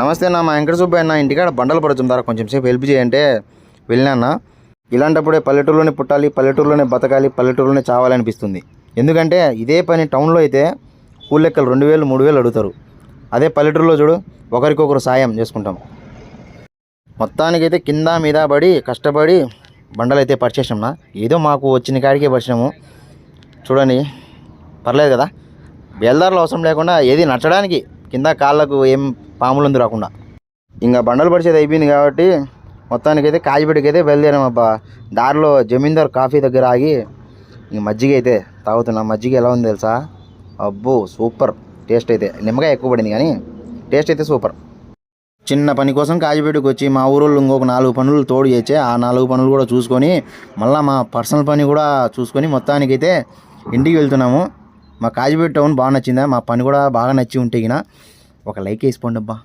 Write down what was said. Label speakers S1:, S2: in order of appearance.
S1: నమస్తే నా మా వెంకట సుబ్బయ్య నా ఇంటికాడ బండలు పడుతుంటారా కొంచెం సేపు హెల్ప్ చేయంటే వెళ్ళినా ఇలాంటప్పుడే పల్లెటూరులోనే పుట్టాలి పల్లెటూరులోనే బతకాలి పల్లెటూరులోనే చావాలనిపిస్తుంది. ఎందుకంటే ఇదే పని టౌన్లో అయితే కూలెక్కలు రెండు వేలు మూడు వేలు అడుగుతారు. అదే పల్లెటూరులో చూడు ఒకరికొకరు సాయం చేసుకుంటాం. మొత్తానికైతే కింద మీద పడి కష్టపడి బండలు అయితే పరిచేసాంనా ఏదో మాకు వచ్చిన కాడికే పరిచినాము. చూడండి పర్లేదు కదా. బేల్దారులు అవసరం లేకుండా ఏది నచ్చడానికి కింద కాళ్ళకు ఏం పాములందు రాకుండా. ఇంకా బండలు పడిచేది అయిపోయింది కాబట్టి మొత్తానికైతే కాజిపేటకైతే అయితే అబ్బా. దారిలో జమీందార్ కాఫీ దగ్గర ఆగి ఇంక మజ్జిగ అయితే తాగుతున్నా. మజ్జిగ ఎలా ఉంది తెలుసా? అబ్బో సూపర్. టేస్ట్ అయితే. నిమ్మకాయ ఎక్కువ పడింది కానీ టేస్ట్ అయితే సూపర్. చిన్న పని కోసం కాజిపేటకు వచ్చి మా ఊరోళ్ళు ఇంకొక నాలుగు పనులు తోడు చేసే ఆ నాలుగు పనులు కూడా చూసుకొని మళ్ళీ మా పర్సనల్ పని కూడా చూసుకొని మొత్తానికైతే ఇంటికి వెళ్తున్నాము. మా కాజీపేట టౌన్ బాగా నచ్చిందా? మా పని కూడా బాగా నచ్చి ఉంటే ఒక లైక్ వేసుకోండి అబ్బా